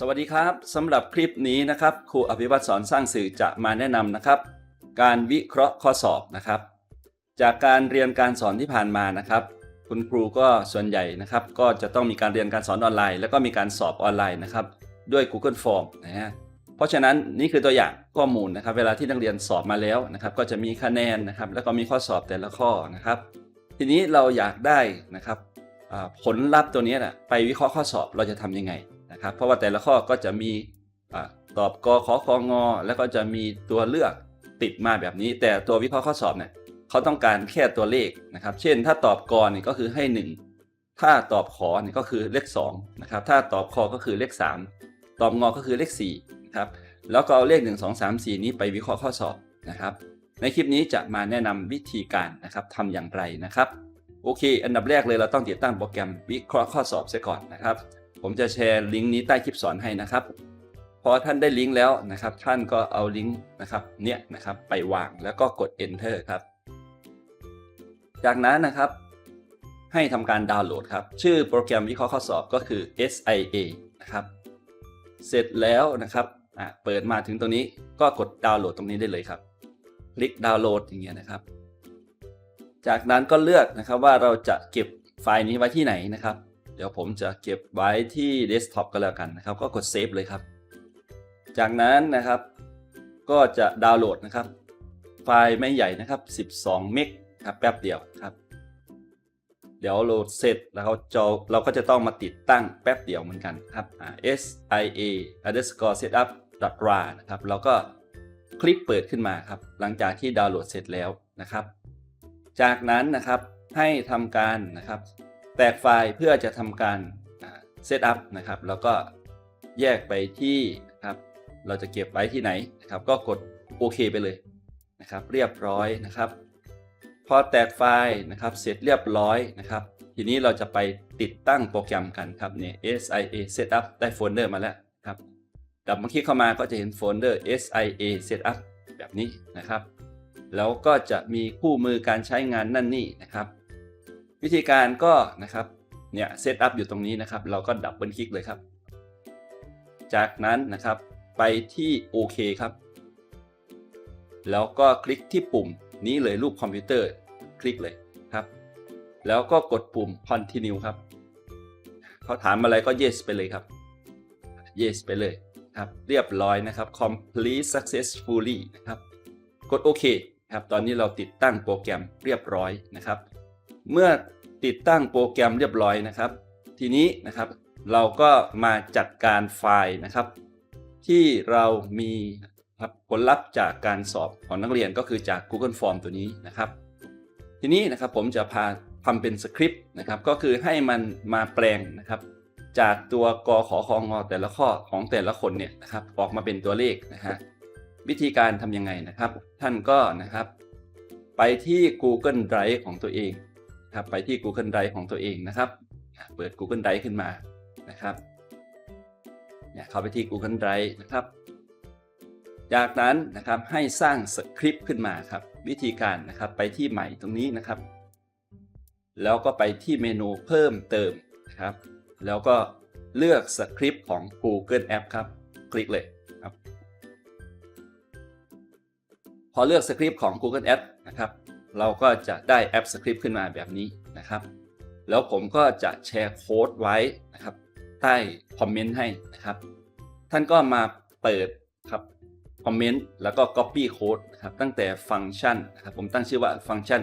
สวัสดีครับสำหรับคลิปนี้นะครับครูอภิวัตสอนสร้างสื่อจะมาแนะนำนะครับ การวิเคราะห์ข้อสอบนะครับ จากการเรียนการสอนที่ผ่านมานะครับ คุณครูก็ส่วนใหญ่นะครับ ก็จะต้องมีการเรียนการสอนออนไลน์ แล้วก็มีการสอบออนไลน์นะครับ ด้วย Google Form นะฮะเพราะฉะนั้นนี่คือตัวอย่างข้อมูลนะครับ เวลาที่นักเรียนสอบมาแล้วนะครับ ก็จะมีคะแนนนะครับ แล้วก็มีข้อสอบแต่ละข้อนะครับ ทีนี้เราอยากได้นะครับผลลัพธ์ตัวนี้นะไปวิเคราะห์ข้อสอบเราจะทำยังไง นะครับ เพราะว่าแต่ละข้อก็จะมีอาตอบกขอคองอ แล้วก็จะมีตัวเลือกติดมาแบบนี้ แต่ตัววิเคราะห์ข้อสอบเนี่ยเขาต้องการแค่ตัวเลขนะครับ เช่น ถ้าตอบกอนี่ก็คือให้ 1 ถ้าตอบขอนี่ก็คือเลข2นะครับ ถ้าตอบคอก็คือเลข 3 ตอบงอก็คือเลข4นะครับ แล้วก็เอาเลข 1 2 3 4 นี้ไปวิเคราะห์ข้อสอบนะครับ ในคลิปนี้จะมาแนะนำวิธีการนะครับทำอย่างไรนะครับ โอเค อันดับแรกเลยเราต้องติดตั้งโปรแกรมวิเคราะห์ข้อสอบเสียก่อนนะครับ ผมจะแชร์ลิงก์นี้ใต้คลิปสอนให้นะครับ พอท่านได้ลิงก์แล้วนะครับ ท่านก็เอาลิงก์นะครับเนี่ยนะครับไปวางแล้วก็กด enter ครับ จากนั้นนะครับ ให้ทำการดาวน์โหลดครับ ชื่อโปรแกรมวิเคราะห์ข้อสอบก็คือ SIA นะครับ เสร็จแล้วนะครับอะเปิดมาถึงตรงนี้ก็กดดาวน์โหลดตรงนี้ได้เลยครับ คลิกดาวน์โหลดอย่างเงี้ยนะครับ จากนั้นก็เลือกนะครับว่าเราจะเก็บไฟล์นี้ไว้ที่ไหนนะครับ เดี๋ยวผมจะเก็บไว้ที่เดสก์ท็อปก็แล้วกันนะครับ ก็กดเซฟเลยครับ จากนั้นนะครับ ก็จะดาวน์โหลดนะครับ ไฟล์ไม่ใหญ่นะครับ 12 เมกครับแป๊บเดียวครับ เดี๋ยวโหลดเสร็จแล้วจะเราก็จะต้องมาติดตั้งแป๊บเดียวเหมือนกันครับ sia underscore setup ra นะครับเราก็คลิกเปิดขึ้นมาครับ หลังจากที่ดาวน์โหลดเสร็จแล้วนะครับ จากนั้นนะครับให้ทำการนะครับ แตกไฟล์เพื่อจะทำการเซตอัพนะครับ แล้วก็แยกไปที่นะครับเราจะเก็บไว้ที่ไหนนะครับ ก็กดโอเคไปเลยนะครับ เรียบร้อยนะครับ พอแตกไฟล์นะครับ เสร็จเรียบร้อยนะครับ ทีนี้เราจะไปติดตั้งโปรแกรมกันครับเนี่ย SIA Setup ได้โฟลเดอร์มาแล้วครับดับเมื่อกี้เข้ามาก็จะเห็นโฟลเดอร์ SIA Setup แบบนี้นะครับ แล้วก็จะมีคู่มือการใช้งานนั่นนี่นะครับ วิธีการก็นะครับเนี่ยเซตอัพอยู่ตรงนี้นะครับ เราก็ดับเบิลคลิกเลยครับ จากนั้นนะครับไปที่โอเคครับ แล้วก็คลิกที่ปุ่มนี้เลยรูปคอมพิวเตอร์คลิกเลยครับ แล้วก็กดปุ่ม continue ครับเขาถามอะไรก็ yes ไปเลยครับ yes ไปเลยครับเรียบร้อยนะครับ complete successfully นะครับ กดโอเคครับ ตอนนี้เราติดตั้งโปรแกรมเรียบร้อยนะครับ เมื่อติดตั้งโปรแกรมเรียบร้อยนะครับ ทีนี้นะครับเราก็มาจัดการไฟล์นะครับ ที่เรามีผลลัพธ์จากการสอบของนักเรียนก็คือจาก Google Form ตัวนี้นะครับ ทีนี้นะครับผมจะพาทำเป็นสคริปต์นะครับ ก็คือให้มันมาแปลงนะครับ จากตัวกอขอคองอแต่ละข้อของแต่ละคนเนี่ยนะครับออกมาเป็นตัวเลขนะฮะวิธีการทำยังไงนะครับ ท่านก็นะครับ ไปที่ Google Drive ของตัวเอง ครับไปที่ Google Drive ของตัวเองนะครับ เปิด Google Drive ขึ้นมานะครับเนี่ยเข้าไปที่ Google Drive นะครับ จากนั้นนะครับให้สร้างสคริปต์ขึ้นมาครับ วิธีการนะครับไปที่ใหม่ตรงนี้นะครับ แล้วก็ไปที่เมนูเพิ่มเติมนะครับ แล้วก็เลือกสคริปต์ของ Google App ครับ คลิกเลยครับ พอเลือกสคริปต์ของ Google App นะครับ เราก็จะได้แอปสคริปต์ขึ้นมาแบบนี้นะครับ แล้วผมก็จะแชร์โค้ดไว้นะครับ ใต้คอมเมนต์ให้นะครับ ท่านก็มาเปิดครับคอมเมนต์แล้วก็ Copy โค้ดนะครับตั้งแต่ฟังก์ชันนะครับผมตั้งชื่อว่าฟังก์ชัน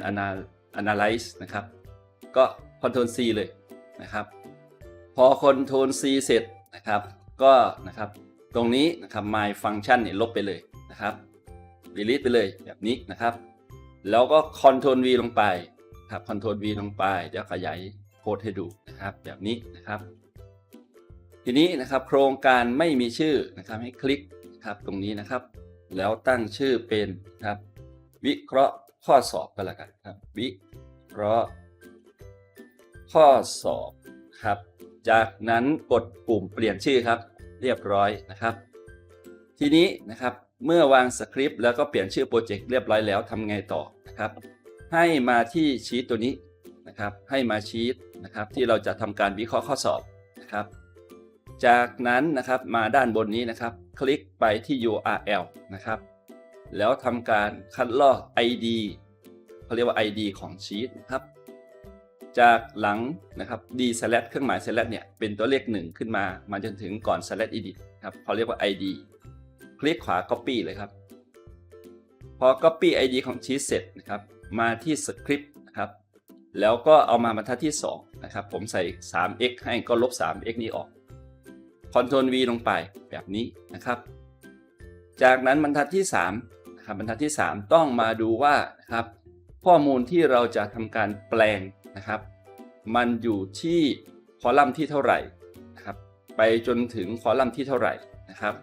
Analyze นะครับ ก็ Ctrl C เลยนะครับ พอ Ctrl C เสร็จนะครับ ก็นะครับตรงนี้นะครับ My Function เนี่ยลบไปเลยนะครับ delete ไปเลยแบบนี้นะครับ แล้วก็ Ctrl V ลงไปครับ Ctrl V ลงไปเดี๋ยวขยายโค้ดให้ดูนะครับ แบบนี้นะครับ ทีนี้นะครับโครงการไม่มีชื่อนะครับให้คลิกครับตรงนี้นะครับ แล้วตั้งชื่อเป็นครับ วิเคราะห์ข้อสอบก็แล้วกันครับ วิเคราะห์ข้อสอบครับ จากนั้นกดปุ่มเปลี่ยนชื่อครับ เรียบร้อยนะครับ ทีนี้นะครับ เมื่อวางสคริปต์แล้วก็เปลี่ยนชื่อโปรเจกต์เรียบร้อยแล้วทำไงต่อนะครับ ให้มาที่ชีตตัวนี้นะครับ ให้มาชีตนะครับ ที่เราจะทำการวิเคราะห์ข้อสอบนะครับ จากนั้นนะครับมาด้านบนนี้นะครับ คลิกไปที่ URL นะครับ แล้วทำการคัดลอก ID เขาเรียกว่า ID ของชีตนะครับ จากหลังนะครับ d slash เครื่องหมาย slash เนี่ยเป็นตัวเลข 1 ขึ้นมา มาจนถึงก่อน slash edit ครับเขาเรียกว่า ID ลิกขวา copy เลยครับ พอ copy ID ของชีตเสร็จนะครับ มาที่สคริปต์นะครับ แล้วก็เอามาบรรทัดที่ 2 นะครับ ผมใส่ 3x ให้ก็ลบ 3x นี้ออก Ctrl V ลงไปแบบนี้นะครับ จากนั้นบรรทัดที่3นะครับบรรทัดที่ 3 ต้องมาดูว่านะครับข้อมูลที่เราจะทำการแปลงนะครับ มันอยู่ที่คอลัมน์ที่เท่าไหร่นะครับ ไปจนถึงคอลัมน์ที่เท่าไหร่นะครับ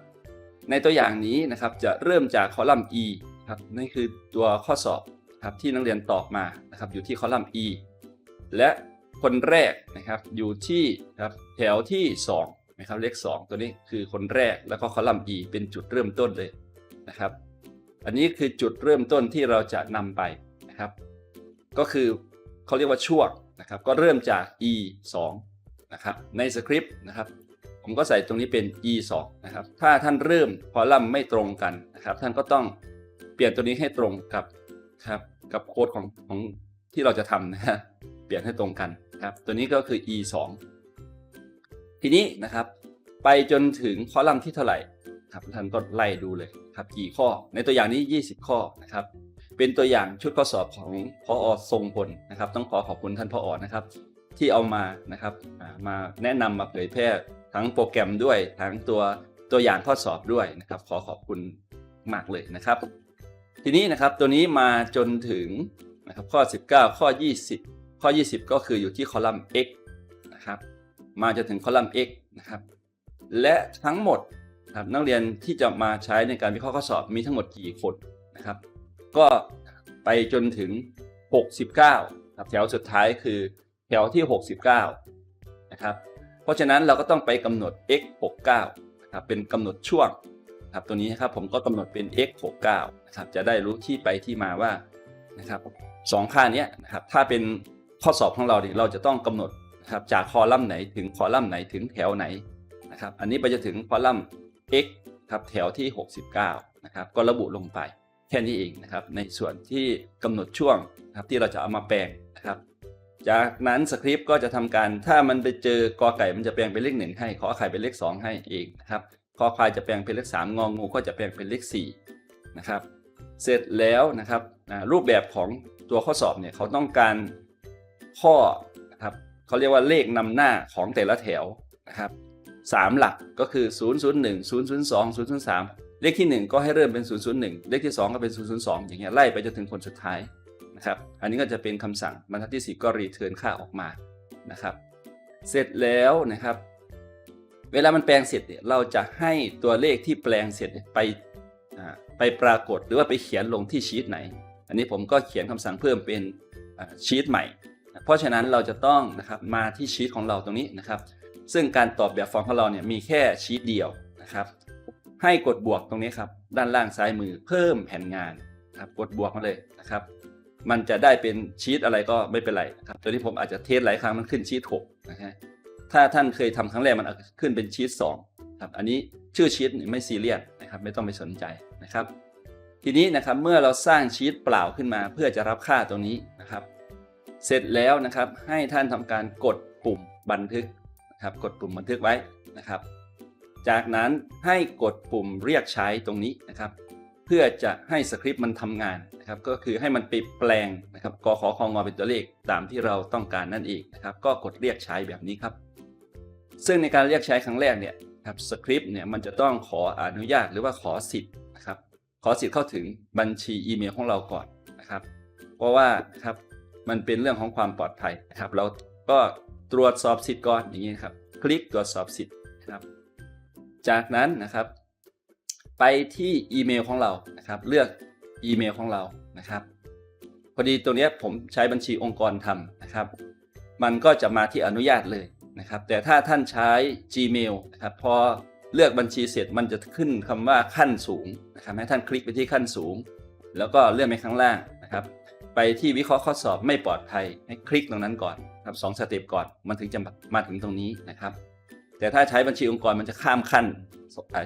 ในตัวอย่างนี้นะครับจะเริ่มจากคอลัมน์ e ครับนี่คือตัวข้อสอบครับที่นักเรียนตอบมานะครับอยู่ที่คอลัมน์ e และคนแรกนะครับอยู่ที่ครับแถวที่2นะครับเลข 2 ตัวนี้คือคนแรกแล้วก็คอลัมน์ e เป็นจุดเริ่มต้นเลยนะครับ อันนี้คือจุดเริ่มต้นที่เราจะนำไปนะครับ ก็คือเขาเรียกว่าช่วงนะครับก็เริ่มจาก e 2นะครับในสคริปต์นะครับ ผมก็ใส่ตรงนี้เป็น e 2นะครับ ถ้าท่านเริ่มคอลัมน์ไม่ตรงกันนะครับ ท่านก็ต้องเปลี่ยนตัวนี้ให้ตรงกับครับกับโค้ดของของที่เราจะทำนะฮะเปลี่ยนให้ตรงกันครับ ตัวนี้ก็คือ e 2ทีนี้นะครับ ไปจนถึงคอลัมน์ที่เท่าไหร่ครับท่านก็ไล่ดูเลยครับกี่ข้อ ในตัวอย่างนี้ 20 ข้อนะครับ เป็นตัวอย่างชุดข้อสอบของพออทรงพลนะครับ ต้องขอขอบคุณท่านพออนะครับ ที่เอามานะครับมาแนะนำมาเผยแพร่ ทั้งโปรแกรมด้วยทั้งตัวตัวอย่างข้อสอบด้วยนะครับขอขอบคุณมากเลยนะครับ ทีนี้นะครับตัวนี้มาจนถึงนะครับข้อ 19 ข้อ 20 ข้อ 20 ก็คืออยู่ที่คอลัมน์ x นะครับมาจนถึงคอลัมน์ x นะครับและทั้งหมดครับนักเรียนที่จะมาใช้ในการวิเคราะห์ข้อสอบมีทั้งหมดกี่คนนะครับ ก็ไปจนถึง 69ครับแถวสุดท้ายคือแถวที่ 69นะครับ ราะฉะนั้นเราก็ต้องไปกำหนด x 69นะครับเป็นกำหนดช่วงครับตัวนี้นะครับผมก็กำหนดเป็น x 69นะครับจะได้รู้ที่ไปที่มาว่านะครับสองค่านี้นะครับถ้าเป็นข้อสอบของเราเนี่ยเราจะต้องกำหนดนะครับจากคอลัมน์ไหนถึงคอลัมน์ไหนถึงแถวไหนนะครับอันนี้ไปจะถึงคอลัมน์ x ครับแถวที่ 69นะครับก็ระบุลงไปแค่นี้เองนะครับในส่วนที่กำหนดช่วงนะครับที่เราจะเอามาแปลงนะครับ จากนั้นสคริปต์ก็จะทำการถ้ามันไปเจอกอไก่มันจะแปลงเป็นเลขหนึ่งให้ขอไข่เป็นเลข 2 ให้เองนะครับคอควายจะแปลงเป็นเลข 3 งองูก็จะแปลงเป็นเลข4นะครับเสร็จแล้วนะครับรูปแบบของตัวข้อสอบเนี่ยเขาต้องการข้อนะครับเขาเรียกว่าเลขนำหน้าของแต่ละแถวนะครับสามหลักก็คือ 0 0 1 0 0 2 0 0 3 เลขที่ 1 ก็ให้เริ่มเป็น 001 เลขที่ 2 ก็เป็น 002 อย่างเงี้ยไล่ไปจนถึงคนสุดท้าย นะครับ อันนี้ก็จะเป็นคำสั่งบรรทัดที่10ก็รีเทิร์นค่าออกมานะครับ เสร็จแล้วนะครับ เวลามันแปลงเสร็จเนี่ยเราจะให้ตัวเลขที่แปลงเสร็จไปไปปรากฏหรือว่าไปเขียนลงที่ชีตไหน อันนี้ผมก็เขียนคำสั่งเพิ่มเป็นชีตใหม่ เพราะฉะนั้นเราจะต้องนะครับมาที่ชีตของเราตรงนี้นะครับ ซึ่งการตอบแบบฟอร์มของเราเนี่ยมีแค่ชีตเดียวนะครับ ให้กดบวกตรงนี้ครับด้านล่างซ้ายมือเพิ่มแผ่นงานครับกดบวกมาเลยนะครับ มันจะได้เป็นชีตอะไรก็ไม่เป็นไรครับตัวนี้ผมอาจจะเทสหลายครั้งมันขึ้นชีต6นะฮะถ้าท่านเคยทำครั้งแรกมันขึ้นเป็นชีต2ครับอันนี้ชื่อชีตไม่ซีเรียสนะครับไม่ต้องไปสนใจนะครับ ทีนี้นะครับเมื่อเราสร้างชีตเปล่าขึ้นมาเพื่อจะรับค่าตรงนี้นะครับ เสร็จแล้วนะครับให้ท่านทำการกดปุ่มบันทึกนะครับกดปุ่มบันทึกไว้นะครับ จากนั้นให้กดปุ่มเรียกใช้ตรงนี้นะครับ พื่อจะให้สคริปต์มันทำงานนะครับก็คือให้มันไปแปลงนะครับกขอคองอเป็นตัวเลขตามที่เราต้องการนั่นเองนะครับก็กดเรียกใช้แบบนี้ครับ ซึ่งในการเรียกใช้ครั้งแรกเนี่ยครับสคริปต์เนี่ยมันจะต้องขออนุญาตหรือว่าขอสิทธิ์นะครับขอสิทธิ์เข้าถึงบัญชีอีเมลของเราก่อนนะครับเพราะว่าครับมันเป็นเรื่องของความปลอดภัยนะครับเราก็ตรวจสอบสิทธิ์ก่อนอย่างนี้ครับ คลิกตรวจสอบสิทธิ์นะครับจากนั้นนะครับ ไปที่อีเมลของเรานะครับ เลือกอีเมลของเรานะครับพอดีตัวเนี้ยผมใช้บัญชีองค์กรทำนะครับ มันก็จะมาที่อนุญาตเลยนะครับ แต่ถ้าท่านใช้ Gmail นะครับพอเลือกบัญชีเสร็จมันจะขึ้นคำว่าขั้นสูงนะครับให้ท่านคลิกไปที่ขั้นสูง แล้วก็เลื่อนไปข้างล่างนะครับ ไปที่วิเคราะห์ข้อสอบไม่ปลอดภัยให้คลิกตรงนั้นก่อนครับสองสเต็ปก่อนมันถึงจะมาถึงตรงนี้นะครับ แต่ถ้าใช้บัญชีองค์กรมันจะข้ามขั้น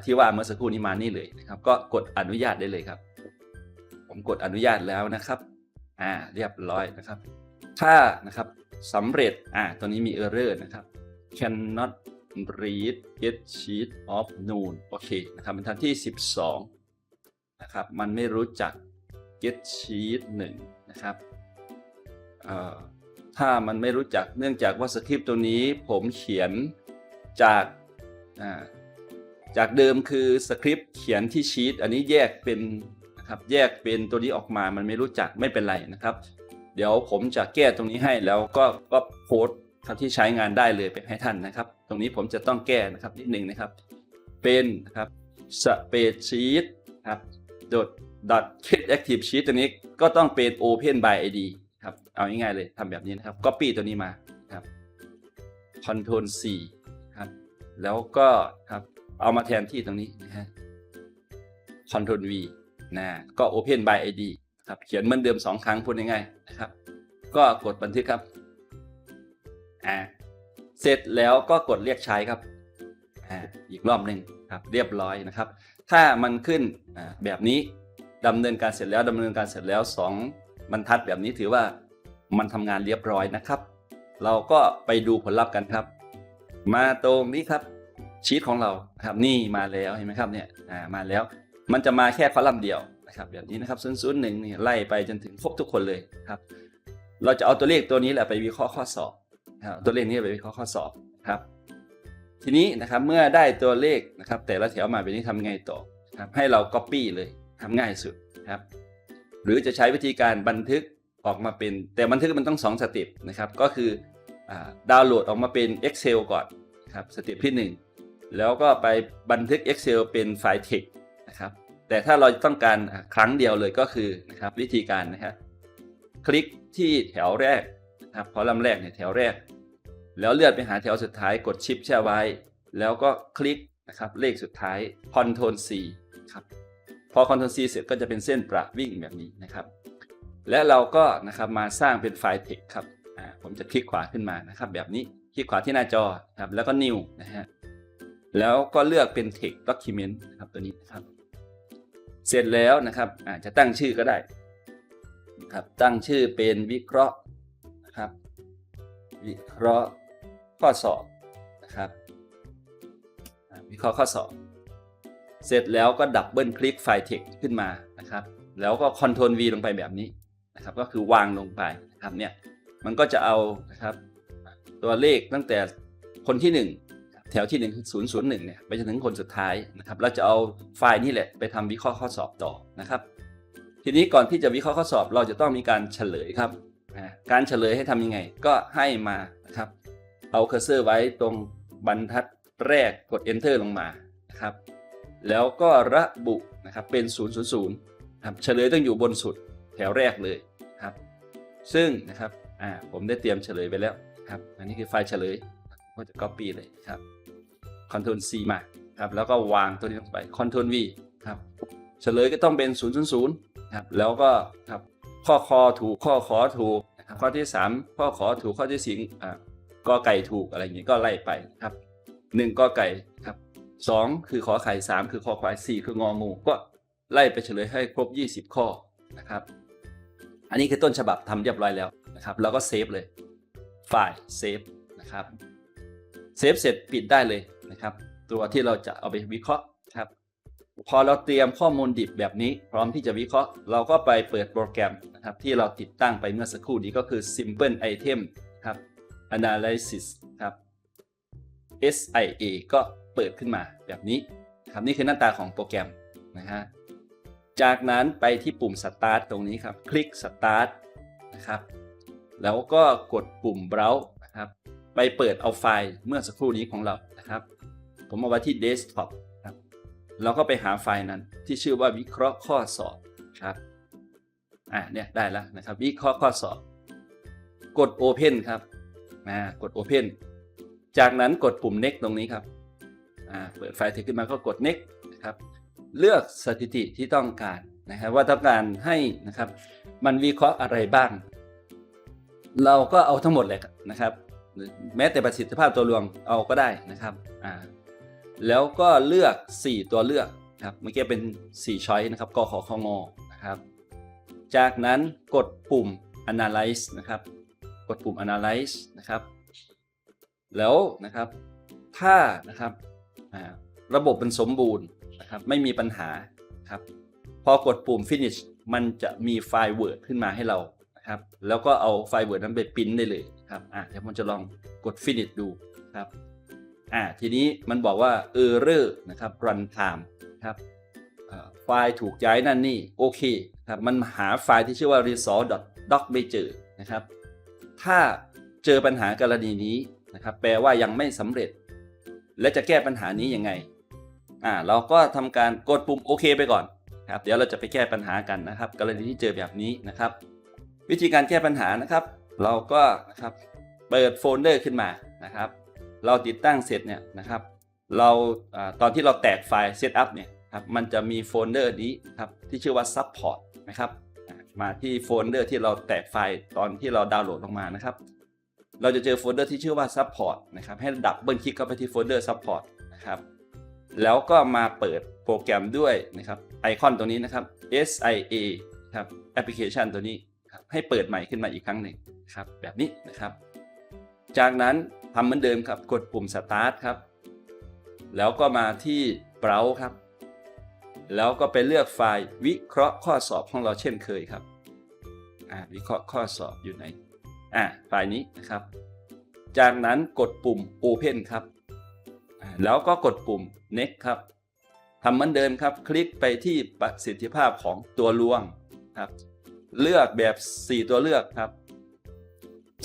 ที่ว่าเมื่อสักครู่นี้มานี่เลยนะครับ ก็กดอนุญาตได้เลยครับ ผมกดอนุญาตแล้วนะครับ อ่า เรียบร้อยนะครับ ถ้านะครับสำเร็จ อ่า ตัวนี้มี error นะครับ cannot read get sheet of noon โอเคนะครับบรรทัดที่ 12 นะครับ มันไม่รู้จัก get sheet 1 นะครับถ้ามันไม่รู้จักเนื่องจากว่าสคริปต์ตัวนี้ผมเขียนจากอ่า จากเดิมคือสคริปต์เขียนที่ชีตอันนี้แยกเป็นนะครับแยกเป็นตัวนี้ออกมามันไม่รู้จักไม่เป็นไรนะครับ เดี๋ยวผมจะแก้ตรงนี้ให้แล้วก็ก็โพสครับที่ใช้งานได้เลยไปให้ท่านนะครับ ตรงนี้ผมจะต้องแก้นะครับนิดหนึ่งนะครับ เป็นนะครับสเปซชีตครับโดด dot get active sheet ตัวนี้ก็ต้องเป็น open by id ครับเอาง่ายๆเลยทำแบบนี้นะครับ copy ตัวนี้มาครับ control C ครับแล้วก็ครับ เอามาแทนที่ตรงนี้นะฮะ Ctrl V นะก็ open by id ครับเขียนเหมือนเดิม 2 ครั้งพูดง่ายๆนะครับ ก็กดบันทึกครับอ่าเสร็จแล้วก็กดเรียกใช้ครับอ่าอีกรอบหนึ่งครับเรียบร้อยนะครับ ถ้ามันขึ้นอ่าแบบนี้ดำเนินการเสร็จแล้วดำเนินการเสร็จแล้ว 2 บรรทัดแบบนี้ถือว่ามันทำงานเรียบร้อยนะครับ เราก็ไปดูผลลัพธ์กันครับ มาตรงนี้ครับ ชีตของเราครับนี่มาแล้วเห็นไหมครับเนี่ยมาแล้วมันจะมาแค่คอลัมน์เดียวนะครับแบบนี้นะครับศูนย์ศูนย์หนึ่งนี่ไล่ไปจนถึงครบทุกคนเลยครับ เราจะเอาตัวเลขตัวนี้แหละไปวิเคราะห์ข้อสอบครับตัวเลขนี้ไปวิเคราะห์ข้อสอบครับ ทีนี้นะครับเมื่อได้ตัวเลขนะครับ แต่ละแถวมาแบบนี้ทำไงต่อครับให้เรา Copy เลยทำง่ายสุดครับ หรือจะใช้วิธีการบันทึกออกมาเป็น แต่บันทึกมันต้อง2สเต็ปนะครับก็คืออดาวน์โหลดออกมาเป็น Excel ก่อนครับสเต็ปที่ 1 แล้วก็ไปบันทึก Excel เป็นไฟล์ text นะครับ แต่ถ้าเราต้องการครั้งเดียวเลยก็คือนะครับวิธีการนะครับคลิกที่แถวแรกนะครับคอลัมน์แรกเนี่ยแถวแรก แล้วเลื่อนไปหาแถวสุดท้ายกดชิปแช่ไว้ แล้วก็คลิกนะครับเลขสุดท้าย Ctrl C ครับพอ Ctrl C เสร็จก็จะเป็นเส้นประวิ่งแบบนี้นะครับ และเราก็นะครับมาสร้างเป็นไฟล์ text ครับผมจะคลิกขวาขึ้นมานะครับ แบบนี้คลิกขวาที่หน้าจอครับแล้วก็ new นะฮะ แล้วก็เลือกเป็น text document นะครับตัวนี้นะครับ เสร็จแล้วนะครับอาจจะตั้งชื่อก็ได้นะครับตั้งชื่อเป็นวิเคราะห์นะครับ วิเคราะห์ข้อสอบนะครับ วิเคราะห์ข้อสอบ เสร็จแล้วก็ดับเบิลคลิกไฟล์ text ขึ้นมานะครับ แล้วก็ Ctrl V ลงไปแบบนี้นะครับ ก็คือวางลงไปนะครับเนี่ยมันก็จะเอานะครับตัวเลขตั้งแต่คนที่ 1 แถวที่ 1 001เนี่ยไปจนถึงคนสุดท้ายนะครับเราจะเอาไฟล์นี่แหละไปทำวิเคราะห์ข้อสอบต่อนะครับ ทีนี้ก่อนที่จะวิเคราะห์ข้อสอบ เราจะต้องมีการเฉลยครับการเฉลยให้ทำยังไง ก็ให้มานะครับเอาเคอร์เซอร์ไว้ตรงบรรทัดแรกกด enter ลงมานะครับแล้วก็ระบุนะครับเป็น 000ครับเฉลยต้องอยู่บนสุดแถวแรกเลยครับ ซึ่งนะครับผมได้เตรียมเฉลยไปแล้วครับอันนี้คือไฟล์เฉลย ก็จะ copy เลยครับ Ctrl C มาครับแล้วก็วางตัวนี้ลงไป Ctrl V ครับเฉลยก็ต้องเป็น 000ครับแล้วก็ครับข้อคอถูกข้อขอถูกครับข้อที่ 3 ข้อขอถูกข้อที่สี่อ่ากอไก่ถูกอะไรอย่างนี้ก็ไล่ไปครับ1กอไก่ครับ2คือขอไข่3คือคอควาย4คืององู ก็ไล่ไปเฉลยให้ครบ 20 ข้อนะครับ อันนี้คือต้นฉบับทำเรียบร้อยแล้วนะครับ แล้วก็เซฟเลยไฟล์เซฟนะครับ เซฟเสร็จปิดได้เลยนะครับ ตัวที่เราจะเอาไปวิเคราะห์ครับ พอเราเตรียมข้อมูลดิบแบบนี้ พร้อมที่จะวิเคราะห์ เราก็ไปเปิดโปรแกรมนะครับที่เราติดตั้งไปเมื่อสักครู่นี้ก็คือ Simple Item ครับ Analysis ครับ SIA ก็เปิดขึ้นมาแบบนี้ครับนี่คือหน้าตาของโปรแกรมนะฮะจากนั้นไปที่ปุ่ม Start ตรงนี้ครับ คลิก Start นะครับ แล้วก็กดปุ่ม Browse นะครับ ไปเปิดเอาไฟล์เมื่อสักครู่นี้ของเรานะครับ ผมเอาไว้ที่ Desktop ครับเราก็ไปหาไฟล์นั้นที่ชื่อว่าวิเคราะห์ข้อสอบครับอ่าเนี่ยได้แล้วนะครับวิเคราะห์ข้อสอบ กด Open ครับอ่ากด Open จากนั้นกดปุ่ม Next ตรงนี้ครับอ่าเปิดไฟล์เทคขึ้นมาก็กด Next นะครับเลือกสถิติที่ต้องการนะครับว่าต้องการให้นะครับ มันวิเคราะห์อะไรบ้าง เราก็เอาทั้งหมดเลยนะครับ แม้แต่ประสิทธิภาพตัวรวงเอาก็ได้นะครับอ่าแล้วก็เลือก 4 ตัวเลือกครับเมื่อกี้เป็น 4 ช้อยนะครับกขอของอนะครับ จากนั้นกดปุ่ม analyze นะครับ กดปุ่ม analyze นะครับ แล้วนะครับถ้านะครับระบบมันสมบูรณ์นะครับไม่มีปัญหาครับพอกดปุ่ม finish มันจะมีไฟล์ Word ขึ้นมาให้เรานะครับ แล้วก็เอาไฟล์ Word นั้นไปปริ้นได้เลย ครับอะเดี๋ยวผมจะลองกด finish ดูครับอ่าทีนี้มันบอกว่า error นะครับ run time ครับไฟล์ถูกย้ายนั่นนี่โอเคครับมันหาไฟล์ที่ชื่อว่า resource.doc ไม่เจอนะครับ ถ้าเจอปัญหากรณีนี้นะครับแปลว่ายังไม่สำเร็จ และจะแก้ปัญหานี้ยังไงอ่าเราก็ทำการกดปุ่มโอเคไปก่อนครับเดี๋ยวเราจะไปแก้ปัญหากันนะครับ กรณีที่เจอแบบนี้นะครับ วิธีการแก้ปัญหานะครับ เราก็นะครับเปิดโฟลเดอร์ขึ้นมานะครับ เราติดตั้งเสร็จเนี่ยนะครับ เราอตอนที่เราแตกไฟล์ Setup เนี่ยครับมันจะมีโฟลเดอร์นี้ครับที่ชื่อว่า Support นะครับมาที่โฟลเดอร์ที่เราแตกไฟล์ตอนที่เราดาวน์โหลดลงมานะครับ เราจะเจอโฟลเดอร์ที่ชื่อว่า Support นะครับให้ดับเบิลคลิกเข้าไปที่โฟลเดอร์ Support นะครับแล้วก็มาเปิดโปรแกรมด้วยนะครับไอคอนตัวนี้นะครับ SIA ครับแอปพลิเคชันตัวนี้ครับให้เปิดใหม่ขึ้นมาอีกครั้งหนึ่ง ครับแบบนี้นะครับ จากนั้นทำเหมือนเดิมครับกดปุ่ม Start ครับ แล้วก็มาที่ Browse ครับ แล้วก็ไปเลือกไฟล์วิเคราะห์ข้อสอบของเราเช่นเคยครับอ่าวิเคราะห์ข้อสอบอยู่ไหนอ่าไฟล์นี้นะครับ จากนั้นกดปุ่ม Open ครับ แล้วก็กดปุ่ม Next ครับทำเหมือนเดิมครับ คลิกไปที่ประสิทธิภาพของตัวลวงครับ เลือกแบบ 4 ตัวเลือกครับ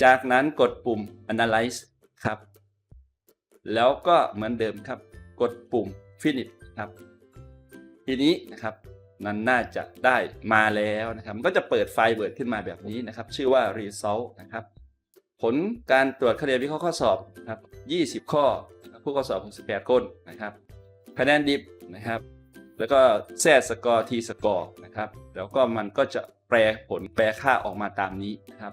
จากนั้นกดปุ่ม Analyze ครับ แล้วก็เหมือนเดิมครับ กดปุ่ม Finish ครับ ทีนี้นะครับนั้นน่าจะได้มาแล้วนะครับ ก็จะเปิดไฟล์ Word ขึ้นมาแบบนี้นะครับ ชื่อว่า Result นะครับ ผลการตรวจคะแนนวิเคราะห์ข้อสอบนะครับ 20 ข้อ ผู้ข้อสอบ 68 คนนะครับ คะแนนดิบนะครับ แล้วก็แซดสกอร์ทีสกอร์นะครับ แล้วก็มันก็จะแปลผลแปลค่าออกมาตามนี้นะครับ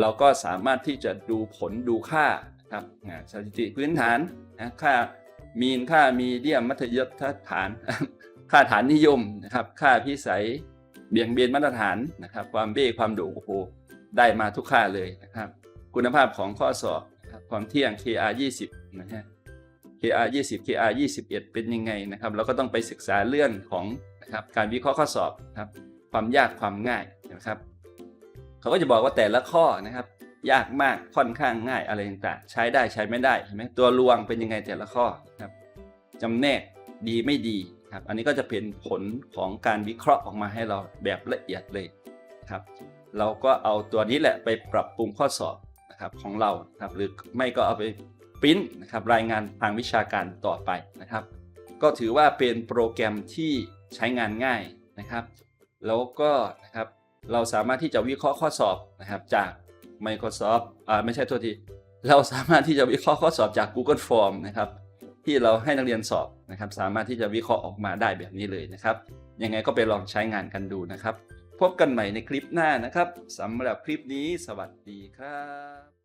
เราก็สามารถที่จะดูผลดูค่าครับอ่าสถิติพื้นฐานนะค่ามีนค่ามีเดียมมัธยฐาน ค่าฐานนิยมนะครับ ค่าพิสัยเบี่ยงเบนมาตรฐานนะครับ ความเบ้ความโด่โอ้โหได้มาทุกค่าเลยนะครับ คุณภาพของข้อสอบความเที่ยง KR 20นะฮะ KR 20 KR 21 เป็นยังไงนะครับ เราก็ต้องไปศึกษาเรื่องของนะครับการวิเคราะห์ข้อสอบครับความยากความง่ายนะครับ เขาก็จะบอกว่าแต่ละข้อนะครับ ยากมากค่อนข้างง่ายอะไรต่างๆ ใช้ได้ใช้ไม่ได้เห็นไหมตัวลวงเป็นยังไงแต่ละข้อนะครับจำแนกดีไม่ดีครับอันนี้ก็จะเป็นผลของการวิเคราะห์ออกมาให้เราแบบละเอียดเลยครับเราก็เอาตัวนี้แหละไปปรับปรุงข้อสอบนะครับของเราครับหรือไม่ก็เอาไปปริ้นนะครับรายงานทางวิชาการต่อไปนะครับ ก็ถือว่าเป็นโปรแกรมที่ใช้งานง่ายนะครับ แล้วก็นะครับ เราสามารถที่จะวิเคราะห์ข้อสอบนะครับจาก Microsoft อ่าไม่ใช่โทษที เราสามารถที่จะวิเคราะห์ข้อสอบจาก Google Form นะครับที่เราให้นักเรียนสอบนะครับ สามารถที่จะวิเคราะห์ออกมาได้แบบนี้เลยนะครับ ยังไงก็ไปลองใช้งานกันดูนะครับ พบกันใหม่ในคลิปหน้านะครับสำหรับคลิปนี้ สวัสดีครับ